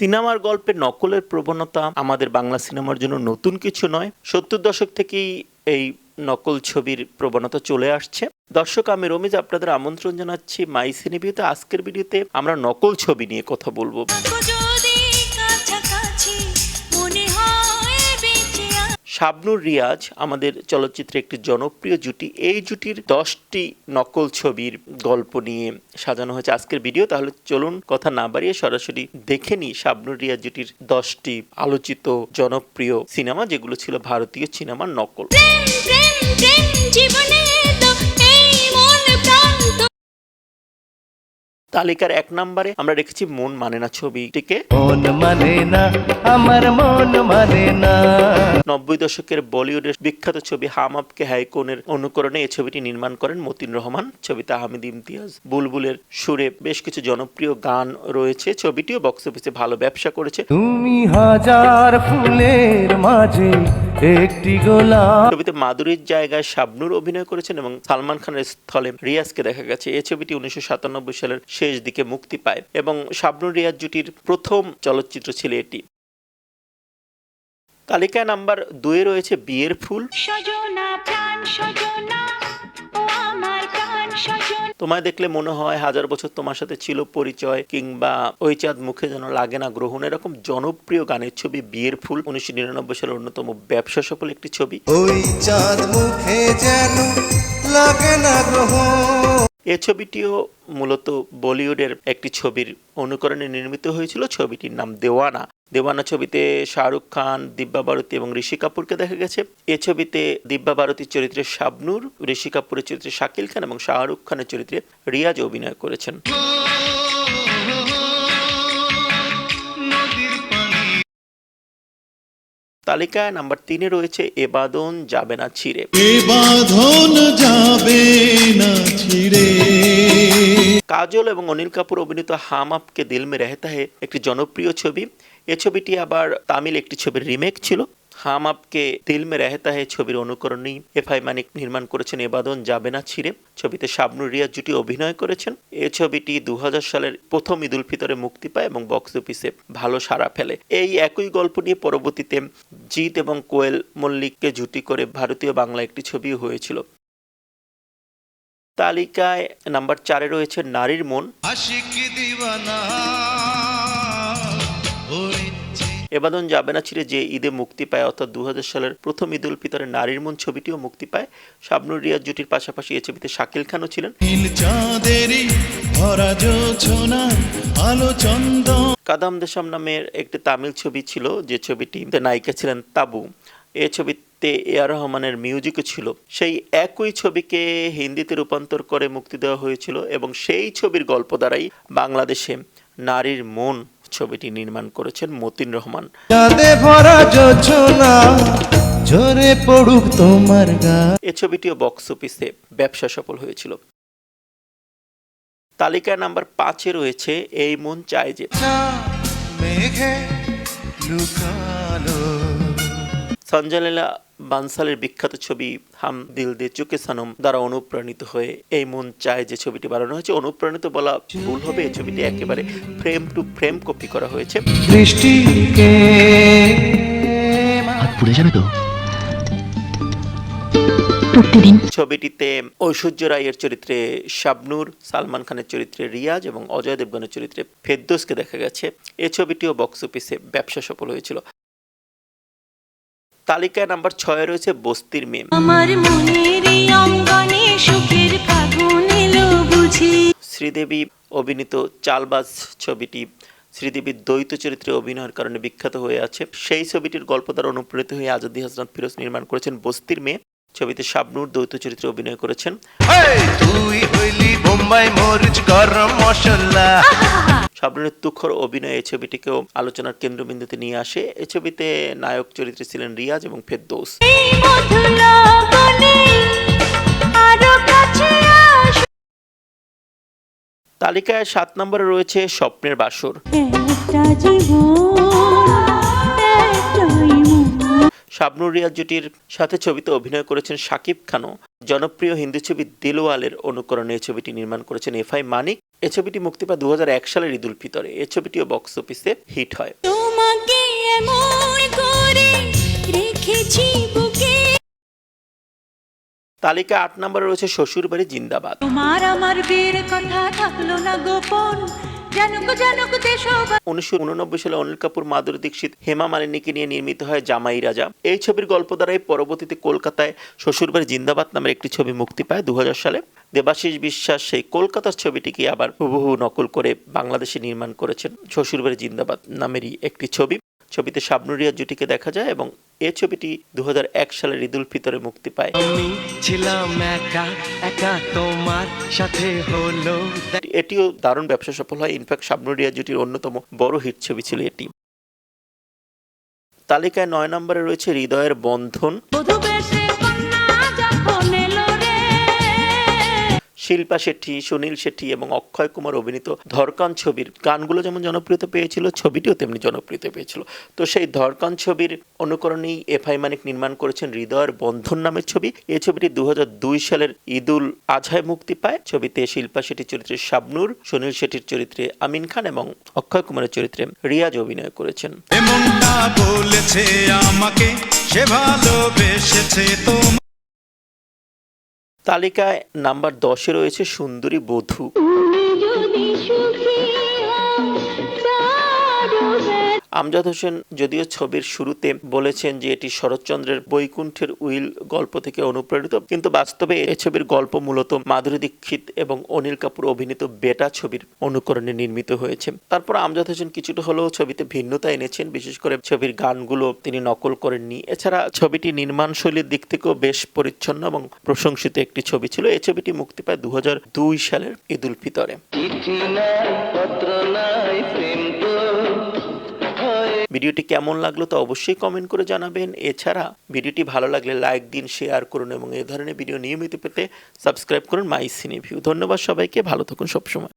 সিনেমার গল্পে নকলের প্রবণতা আমাদের বাংলা সিনেমার জন্য নতুন কিছু নয়। সত্তর দশক থেকেই এই নকল ছবির প্রবণতা চলে আসছে। দর্শক, আমি রমিজ আপনাদের আমন্ত্রণ জানাচ্ছি মাই সিনেভিউতে। আজকের ভিডিওতে আমরা নকল ছবি নিয়ে কথা বলব। শাবনুর রিয়াজ আমাদের চলচ্চিত্রে একটি জনপ্রিয় জুটি। এই জুটির দশটি নকল ছবির গল্প নিয়ে সাজানো হয়েছে আজকের ভিডিও। তাহলে চলুন কথা না বাড়িয়ে সরাসরি দেখে নিই শাবনুর রিয়াজ জুটির দশটি আলোচিত জনপ্রিয় সিনেমা, যেগুলো ছিল ভারতীয় সিনেমার নকল। জীবনে তালিকার এক নম্বরে আমরা রেখেছি মন মানে না ছবিটিকে মন মানে না আমার মন মানে না। নব্বই দশকের বলিউডের বিখ্যাত ছবি হাম আপকে হাইকোনের অনুকরণে এই ছবিটি নির্মাণ করেন মতিন রহমান ছবিতে আহমেদ ইমতিয়াজ বুলবুলের সুরে বেশ কিছু জনপ্রিয় গান রয়েছে। ছবিটিও বক্স অফিসে ভালো ব্যবসা করেছে। তুমি হাজার ফুলের মাঝে একটি গোলাপ। ছবিতে মাধুরীর জায়গায় শাবনুর অভিনয় করেছেন এবং সালমান খানের স্থলে রিয়াজকে দেখা গেছে। এই ছবিটি উনিশশো সাতানব্বই সালের শেষ দিকে মুক্তি পায় এবং শাবনুর রিয়াজ জুটির প্রথম চলচ্চিত্র ছিল এটি। তালিকায় নাম্বার দুয়ে রয়েছে বিয়ের ফুল। সজনা প্রাণ সজনা ও আমার তোমায় দেখলে মনে হয় হাজার বছর তোমার সাথে ছিল পরিচয় কিংবা ওই চাঁদ মুখে যেন লাগে না গ্রহণ। এরকম জনপ্রিয় গানের ছবি বিয়ের ফুল উনিশশো নিরানব্বই সালের অন্যতম ব্যবসা সফল একটি ছবি। ওই চাঁদ মুখে যেন লাগে না গ্রহ এ ছবিটিও মূলত বলিউডের একটি ছবির অনুকরণে নির্মিত হয়েছিল। ছবিটির নাম দেওয়ানা। দেওয়ানা ছবিতে শাহরুখ খান দিব্যা ভারতী এবং ঋষি কাপুরকে দেখা গেছে। এ ছবিতে দিব্যা ভারতীর চরিত্রে শাবনুর ঋষি কাপুরের চরিত্রে শাকিল খান এবং শাহরুখ খানের চরিত্রে রিয়াজ অভিনয় করেছেন। তালিকায় নাম্বার তিনে রয়েছে এবাদন যাবে না ছিঁড়ে। এ যাবে না ছিড়ে। কাজল এবং অনিল কাপুর অভিনীত হাম আপকে দিল মে রহতা হে একটি জনপ্রিয় ছবি। এ ছবিটি আবার তামিল একটি ছবির রিমেক ছিল। হাম আপকে দিল মে রহতা হে ছবির অনুকরণেই এফআই মানিক নির্মাণ করেছেন এবাদন যাবে না ছিঁড়ে। ছবিতে শাবনুর রিয়াজ জুটি অভিনয় করেছেন। এ ছবিটি দু হাজার সালের প্রথম ঈদ উল ফিতরে মুক্তি পায় এবং বক্স অফিসে ভালো সাড়া ফেলে। এই একই গল্প নিয়ে পরবর্তীতে জিৎ এবং কোয়েল মল্লিককে জুটি করে ভারতীয় বাংলা একটি ছবিও হয়েছিল। তালিকায় নাম্বার চারে রয়েছে নারীর মন। আশিক হয়েছে এবাদন যাবে না ছিঁড়ে যে ঈদে মুক্তি পায় অর্থাৎ দু হাজার সালের প্রথম ঈদ উল ফিতরে নারীর মন ছবিটিও মুক্তি পায়। শাবনুর রিয়াজ জুটির পাশাপাশি এই ছবিতে শাকিল খানও ছিলেন। কাদাম দেশম নামের একটি তামিল ছবি ছিল যে ছবিটিতে নায়িকা ছিলেন তাবু। এ ছবিতে এ আর রহমানের মিউজিকও ছিল। সেই একই ছবিকে হিন্দিতে রূপান্তর করে মুক্তি দেওয়া হয়েছিল এবং সেই ছবির গল্প দ্বারাই বাংলাদেশে নারীর মন। ছবিটি নির্মাণ করেছেন মতিন রহমান। ঝরে পড়ুক তোমার এ ছবিটিও বক্স অফিসে ব্যবসা সফল হয়েছিল। তালিকায় নাম্বার পাঁচে রয়েছে এই মন চায় যে সঞ্জয় লীলা বানসালের বিখ্যাত ছবি হাম দিল দে চুকে সানম দ্বারা অনুপ্রাণিত হয়ে এই মন চায় যে ছবিটি বানানো হয়েছে। অনুপ্রাণিত বলা ভুল হবে এই ছবিটি একেবারে ফ্রেম টু ফ্রেম কপি করা হয়েছে। দৃষ্টিকে হাত পুড়ে যাবে তো? প্রতিদিন। ছবিটিতে ঐশ্বর্য রায়ের চরিত্রে শাবনুর সালমান খানের চরিত্রে রিয়াজ এবং অজয় দেবগনের চরিত্রে ফেরদোসকে দেখা গেছে। এ ছবিটিও বক্স অফিসে ব্যবসা সফল হয়েছিল। তালিকায় নাম্বার ছয়ে রয়েছে বস্তির মেম। আমার মনের অঙ্গনে সুখের ফাগুন এলো বুঝি। শ্রীদেবী অভিনীত চালবাজ ছবিটি শ্রীদেবীর দ্বৈত চরিত্রে অভিনয়ের কারণে বিখ্যাত হয়ে আছে। সেই ছবিটির গল্প দ্বারা অনুপ্রাণিত হয়ে আজাদি হাসনাত ফিরোজ নির্মাণ করেছেন বস্তির মেয়ে। ছবিতে শাবনুর দ্বৈত চরিত্রে অভিনয় করেছেন। তুই হইলি বোম্বাই মরিচ গরম মশলা। শাবনুরের তুখর অভিনয় এই ছবিটিকেও আলোচনার কেন্দ্রবিন্দুতে নিয়ে আসে। এই ছবিতে নায়ক চরিত্রে ছিলেন রিয়াজ এবং ফেরদৌস। তালিকায় সাত নম্বরে রয়েছে স্বপ্নের বাসর। শাবনুর রিয়াজ জুটির সাথে ছবিতে অভিনয় করেছেন শাকিব খানও। জনপ্রিয় হিন্দি ছবি দিলওয়ালের অনুকরণে ছবিটি নির্মাণ করেছেন এফআই মানিক। এ ছবিটি মুক্তি পায় দু হাজার এক সালের ঈদুল ফিতরে। এ ছবিটিও বক্স অফিসে হিট হয়। তালিকা আট নম্বরে রয়েছে শ্বশুরবাড়ি জিন্দাবাদ। তোমার আমার বীর কথা থাকল না গোপন। উনিশশো উননব্বই সালে অনিল কাপুর মাধুরী দীক্ষিত হেমা মালিনীকে নিয়ে নির্মিত হয় জামাই রাজা। এই ছবির গল্প দ্বারাই পরবর্তীতে কলকাতায় শ্বশুরবাড়ি জিন্দাবাদ নামের একটি ছবি মুক্তি পায় দু হাজার সালে। দেবাশিস বিশ্বাস সেই কলকাতার ছবিটিকে আবার হুবহু নকল করে বাংলাদেশে নির্মাণ করেছেন। শ্বশুরবাড়ি জিন্দাবাদ নামেরই একটি ছবি। ছবিতে শাবনুরিয়া জুটিকে দেখা যায় এবং এ ছবিটি দুহাজার এক সালের ঈদুল ফিতরে মুক্তি পায়। ছিলাম একা একা তোমার সাথে হলো। এটিও দারুণ ব্যবসা সফল হয়। ইনফ্যাক্ট শাবনুরিয়া জুটির অন্যতম বড় হিট ছবি ছিল এটি। তালিকায় নয় নম্বরে রয়েছে হৃদয়ের বন্ধন। শিল্পা শেট্টি সুনীল শেট্টি এবং অক্ষয় কুমার অভিনীত ধরকান ছবির গানগুলো যেমন জনপ্রিয়তা পেয়েছিল, ছবিটিও তেমনি জনপ্রিয়তা পেয়েছিল। তো সেই ধরকান ছবির অনুকরণেই এফআই মানিক নির্মাণ করেছেন হৃদয়ের বন্ধন নামের ছবি। এই ছবিটি দু হাজার দুই সালের ঈদুল আজহায় মুক্তি পায়। ছবিতে শিল্পা শেট্টির চরিত্রে শাবনুর, সুনীল শেঠির চরিত্রে আমিন খান এবং অক্ষয় কুমারের চরিত্রে রিয়াজ অভিনয় করেছেন। বলেছে আমাকে, সে ভালোবেসেছে তালিকায় নাম্বার দশে রয়েছে সুন্দরী বধূ। আমজাদ হোসেন যদিও ছবির শুরুতে বলেছেন যে এটি শরৎচন্দ্রের বৈকুণ্ঠের উইল গল্প থেকে অনুপ্রাণিত, কিন্তু বাস্তবে এই ছবির গল্প মূলত মাধুরী দীক্ষিত এবং অনিল কাপুর অভিনীত বেটা ছবির অনুকরণে নির্মিত হয়েছে। তারপর আমজাদ হোসেন কিছুটা হলেও ছবিতে ভিন্নতা এনেছেন, বিশেষ করে ছবির গানগুলো তিনি নকল করেননি। এছাড়া ছবিটি নির্মাণ শৈলীর দিক থেকেও বেশ পরিচ্ছন্ন এবং প্রশংসিত একটি ছবি ছিল। এই ছবিটি মুক্তি পায় দু হাজার দুই সালের ঈদুল ফিতরে। ভিডিওটি কেমন লাগল তা অবশ্যই কমেন্ট করে জানাবেন। এছাড়া ভিডিওটি ভালো লাগলে লাইক দিন শেয়ার করুন এবং এ ধরনের ভিডিও নিয়মিত পেতে সাবস্ক্রাইব করুন মাই সিনে ভিউ ধন্যবাদ সবাইকে, ভালো থাকুন সবসময়।